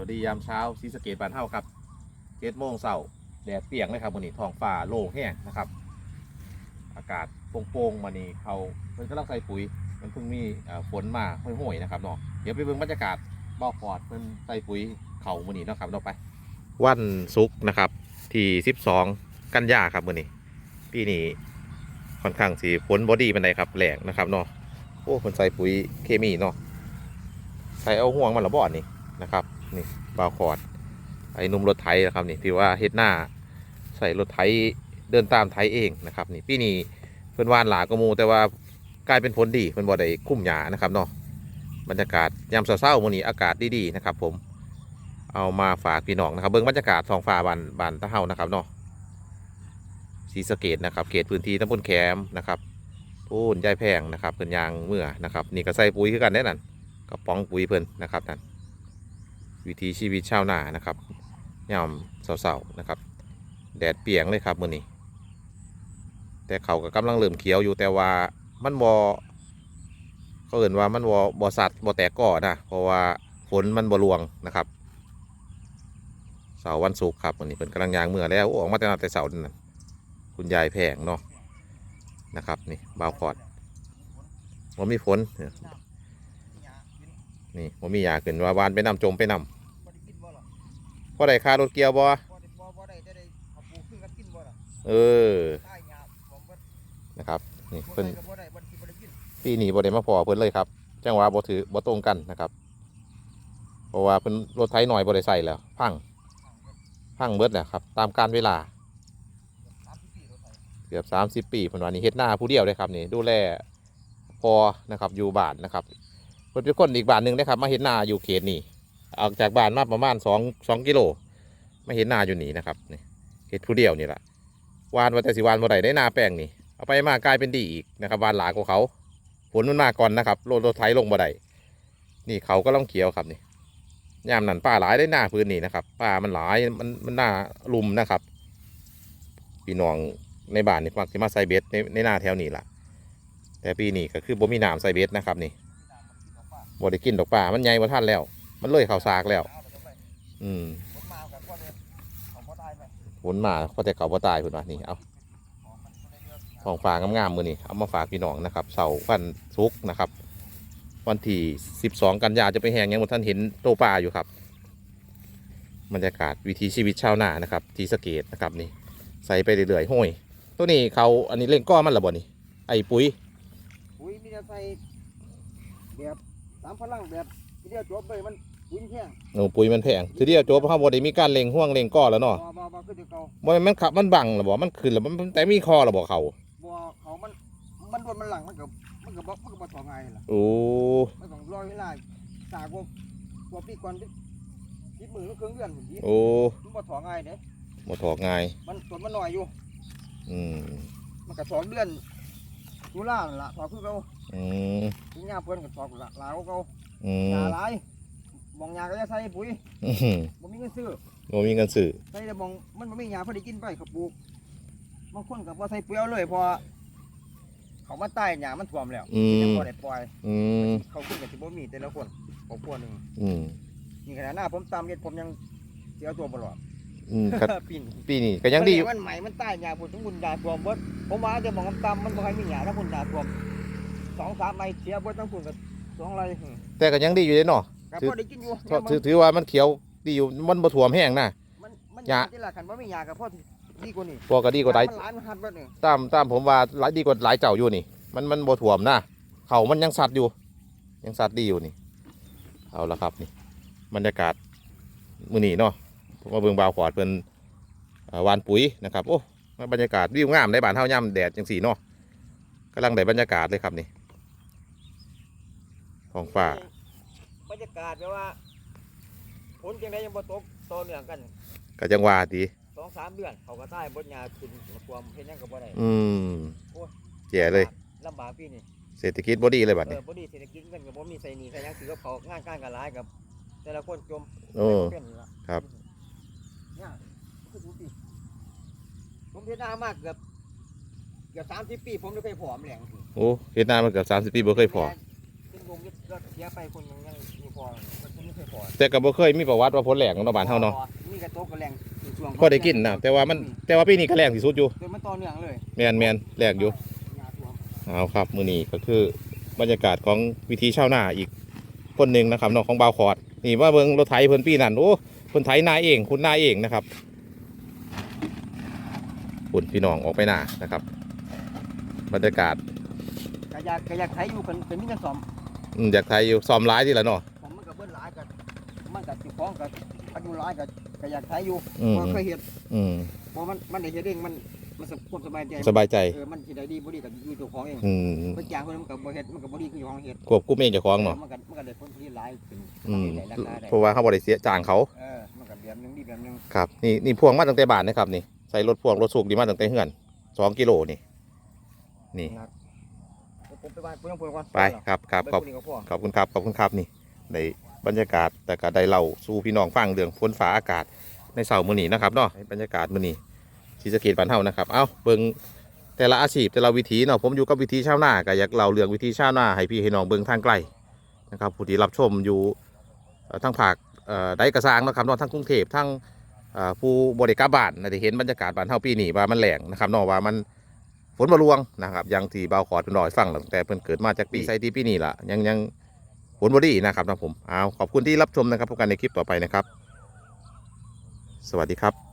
วัสดียามเช้าซีสเกตบานเฮาครับเจ็ดโมงเช้าแดดเปียงเลยครับวันนี้ท้องฟ้าโล่งแห้งนะครับ อากาศโปร่งๆมานี่เขาเพิ่นกำลังใส่ปุ๋ย มันเพิ่งมีฝนมาห้อยๆนะครับเนาะเดี๋ยวไปเบิ่งบรรยากาศบ่อฟอร์ดเพิ่นใส่ปุ๋ยเขามื้อนี้นะครับเนาไป วันศุกร์นะครับที่12กันยาครับมื้อนี้ปีนี้ค่อนข้างสิฝนบ่ดีปานใดครับแหลงนะครับเนาะโอ้เพิ่นใส่ปุ๋ยเคมีเนาะใส่เอาห่วงมันละบ่อนนี่นะครับ นี่บ่าวฟอด ไอ้หนุ่มรถไถนะครับนี่ที่ว่าเฮ็ดหน้าใส่รถไถเดินตามไถเองนะครับนี่ปีนี้เพิ่อนหวานหลากระมูแต่ว่ากลายเป็นผลดีเพิ่นบ่ได้คุ้มหญ้านะครับเนาะบรรยากาศยามเช้าๆมื้อนี้อากาศดีๆนะครับ ผมเอามาฝากพี่น้องนะครับเบิ้องบรรยากาศทองฟ้าบานบานตะเฮานะครับเนาะศรีสเกดนะครับเขตพื้นที่ตำบลแคมนะครับพูนยายแพงนะครับเพิ่นยางเมื่อนะครับนี่ก็ใส่ปุ๋ยคือกันแน่นั่นกระป๋องปุ๋ยเพิ่นนะครับนั่น วิถีชีวิตชาวนานะครับยามเสาๆนะครับ แดดเปียงเลยครับมื้อนี้ แต่เขาก็กำลังเริ่มเขียวอยู่แต่ว่ามันบ่เขาเอ่นว่ามันบ่บ่สัตว์บ่แตกก่อนะเพราะว่าฝนมันบ่รวงนะครับเสาวันศุกร์ครับวันนี้เป็นกำลังยางเมื่อแล้วโอ้ออกมาแต่นาแต่เสาร์นั่นนะคุณยายแพงเนาะนะครับนี่บาวพอดว่ามีฝนเนี่ยนี่ว่ามียาขึ้นว่าวานไปนำจมไปนบ่ได้กินบ่ล่ะำพอได้ค่ารถเกียวบ่บ่ได้บ่บ่ได้จะได้เอาปูขึ้นกันกินบ่ล่ะเออใต้หญ้าผมบ่นะครับนี่บ่เพิ่นได้ก็บ่ได้บ่ได้บ่ได้กินปีนี้บ่ได้มาพอเพิ่นเลยครับจังหวะบ่ถือบ่ตรงกันนะครับเพราะว่าเพิ่นรถไถหน่อยบ่ได้ใส่แล้ว พังพังเบิดแล้วครับ ตามการเวลา30ปีรถไถเกือบสามสิบปีเพิ่นว่านี่เฮ็ดหน้าผู้เดียวเลยครับนี่ดูแลพอนะครับอยู่บ้านนะครับ เพิ่นเป็นคนอีกบ้านหนึ่งนะครับ มาเฮ็ดหน้าอยู่เขตนี่ออกจากบ้านมาประมาณสองสองกิโลมาเฮ็ดหน้าอยู่นี่นะครับนี่เฮ็ดผู้เดียวนี่แหละวานว่าแต่สิวานบ่ได้ได้หน้าแป้งนี่เอาไปมากลายเป็นดีอีกนะครับวานหลากว่าเขาฝนมันมาก่อนนะครับโรถรถไถลงบ่ได้นี่เขาก็ล่องเขียวครับนี่ยามนั้นป้าหลายได้หน้าพื้นนี่นะครับป้ามันหลายมันมันหน้าลุมนะครับพี่น้องในบ้านนี่มักจะมาใส่เบ็ดในในหน้าแถวนี้ล่ะ แต่ปีนี้ก็คือบ่มีน้ำใส่เบ็ดนะครับนี่ บ่ได้กินดอกป่ามันใหญ่บ่ทันแล้ว มันเลยเข้าซากแล้ว อืมผมาเลยเอาบ่ได้ไปฝนมาพอแต่เก่าบ่ตายเพิ่นว่านี่เอาของมันบ่ได้เยอะท้องามๆมือนี้เอามาฝากพี่น้องนะครับเสาร์วันศุกนะครับ วันที่12กันยาจะไปแหงยังบ่ทันเห็นโตปลาอยู่ครับบรรยากาศวิถีชีวิตชาวนานะครับ ที่สเกตนะครับนี่ใส่ไปเรื่อยๆห้อยตัวนี้เขาอันนี้เล่งก้อมันละบ่นี่ไอ้ปุ๋ยปุ๋ยมีแต่ใส่แบบ ตามพลังแบบทีเดียวจบเลยมันปุ๋ยแพงโอ้ปุ๋ยมันแพงทีเดียวจบเพราะบ่ได้มีการเล็งห่วงเล็งก้อแล้วเนาะบ่บ่บ่คือแต่เก่าบ่แม่นมันขับมันบังหรอบ่มันขึ้นแล้วมันแต่มีคอหรอบ่เขาบ่เขามันมันโดนมันหลังมันก็มันก็บ่มันก็บ่ถอง่ายล่ะโอ้มันต้องรอเวลาสากว่าว่าปีก่อนสิบมือหรือครึ่งเดือนพุ่นสิโอ้มันบ่ถอง่ายเด้บ่ถอกง่ายมันส่วนมันน้อยอยู่ อืมมันก็สองเดือน ตุลานั่นล่ะถอคือเขาอืมถึงยามเพิ่นก็ถอกละลาวเขาอืยามหลายมองยาก็จะใส่ปุ๋ยอื้อหือบ่มีเงินซื้อบ่มีเงินซื้อใส่แต่มองมันบ่มียาพอได้กินไปเขาปลูกบางคนก็บ่ใส่ปุ๋ยเอาเลยเพราะเขามาใต้หญ้ามันท่วมแล้วอืยังมบ่ได้ปล่อย อืมเขาขึ้นก็สิบ่มีแต่ละคนครอบครัวหนึงอืมนี่ขนาดหน้าผมตามเฮ็ดผมยังเสียตัวบ่รอด อืมครับ ปีนปีนี้ก็ยังดีมันใหม่มันใต้หญ้าพุ่นถึงบุญยาท่วมเบิดผมว่าจะมองตำมันบ่ค่อยมีหญ้าถ้าบุญยาท่วมสองสามไม้เสียเบิดทั้งพุ่นก็สองไร่หึแต่ก็ยังดีอยู่เด้เนาะก็ถือพอได้กินอยู่ถือถือถือว่ามันเขียวดีอยู่มันบ่ท่วมแห้งนะมันมันหญ้าที่ละคันบ่มีหญ้าก็พอดีกว่านี้พวกก็ดีกว่าหลายมันหลายมันหัดเบิดนี่ตามตามผมว่าหลายดีกว่าหลายเจ้าอยู่นี่ มันมันบ่ท่วมนะเขามันยังสัตว์อยู่ ยังสัตว์ดีอยู่นี่ เอาละครับนี่บรรยากาศมื้อนี้เนาะ ผมมาเบิ่งบาวขวดเพิ่นเอ่อหวานปุ๋ยนะครับโอ้บรรยากาศวิวงามในบ้านเฮาย่ำแดดจังสีเนาะกำลังได้บรรยากาศเลยครับนี่ท้องฟ้าบรรยากาศแปลว่าฝนจังไดยังบ่ตกต่อเนื่องกันก็จังว่าดีสองสามเดือนเขาก็ใต้บดหญ้าขึ้นความเฮ็ดหยังก็บ่ได้อืมโอ้ยแย่เลยลำบากปีนี้เศรษฐกิจบ่ดีเลยบัดเอนี้อบ่ดีเศรษฐกิจเงินก็บ่มีใส่หนี้ใส่หยังสิกับเขางานการก็หลายกับ แต่ละคนจมโอ้เป็นนี่ล่ะครับ เนี่ยคือทุกปี ผมเฮ็ดหน้ามากเกือบเกือบ30ปี ผมไม่เคยผอมแหลงทีโอ้เฮ็ดนามาเกือบ30ปีบ่เคยพอเป็นวงยึดก็เสียไปคนยังยังมีพอมันไม่เคยพอแต่ก็บ่เคยมีประวัติว่าฝนแรงของบ้านเฮาเนาะมีกระโตกกระแรงช่วงพอได้กินนะแต่ว่ามันแต่ว่าปีนี้ก็แรงที่สุดอยู่เดี๋ยวมันต่อเนื่องเลยแม่นแม่นแรงอยู่ยาท่วมเอาครับมื้อนี้ก็คือบรรยากาศของวิธีชาวนาอีกคนหนึ่งนะครับเนาะของบาวคอร์ดนี่ว่าเบิ่งรถไถเพิ่นปีนั้นโอ้เพิ่นไถนาเองคุณนาเองนะครับ คุณพี่น้องออกไปนานะครับบรรยากาศกระยากกระยากไทยอยู่กันเป็นมิตรสอมอืมอยากไถอยู่ซ้อมหลายที่ละเนาะผมมันกับเบิ้ลหลายกันมันกับสิบของกับอายุหลายกับกระยากไทยอยู่อืมเพราะเคยเห็นอืมเพราะมันมันได้เห็นเองมันมันสความสบายใจสบายใจเออมันสิได้ดีบ่ดีกับอยู่เจ้าของเองอืมมันจางคนมันกับบ่เฮ็ดมันกับบ่ดีคือเจ้าของเฮ็ดควบคุมเองเจ้าของเนาะมันก็มันก็ได้ผลผลิตหลายขึ้นอืมได้ราคาได้เพราะว่าเขาบริเสียจ้างเขาเออมันก็แบบหนึงดีแบบหนึงครับนี่นี่พ่วงมาตั้งแต่บ้านนะครับนี่ ใส่รถพ่วงรถสูกดีมาตั้งแต่เฮือนสองกิโลนี่ นี่ ผมไปบ้านผมยังพูดก่อนไปครับครับขอบไปพูดนี่ก็พอขอบคุณครับขอบคุณครับนี่ในบรรยากาศแต่ก็ได้เล่าสู่พี่น้องฟังเรื่องฝนฟ้าอากาศในเสาร์มื้อนี้นะครับเนาะในบรรยากาศมื้อนี้ศรีสะเกษบ้านเฮานะครับ เอ้าเบิ่งแต่ละอาชีพแต่ละวิถีเนาะผมอยู่กับวิถีชาวนาก็อยากเล่าเรื่องวิถีชาวนาให้พี่ให้น้องเบิ่งทางไกลนะครับผู้ที่รับชมอยู่เอ่อทางภาคเอ่อใดกระซางเนาะครับเนาะทั้งกรุงเทพทั้งเอ่อ ผู้บริการบ้านน่าจะเห็นบรรยากาศบ้านเฮาปีนี้ว่ามันแหลงนะครับนอกว่ามันฝนบารวงนะครับอย่างที่เบาขอดเป็นรอยฟังตั้งแต่เพิ่นเกิดมาจากปีไซตีปีนี้ล่ะยังยังผลบอดี้นะครับนะผมเอาขอบคุณที่รับชมนะครับพบกันในคลิปต่อไปนะครับ สวัสดีครับ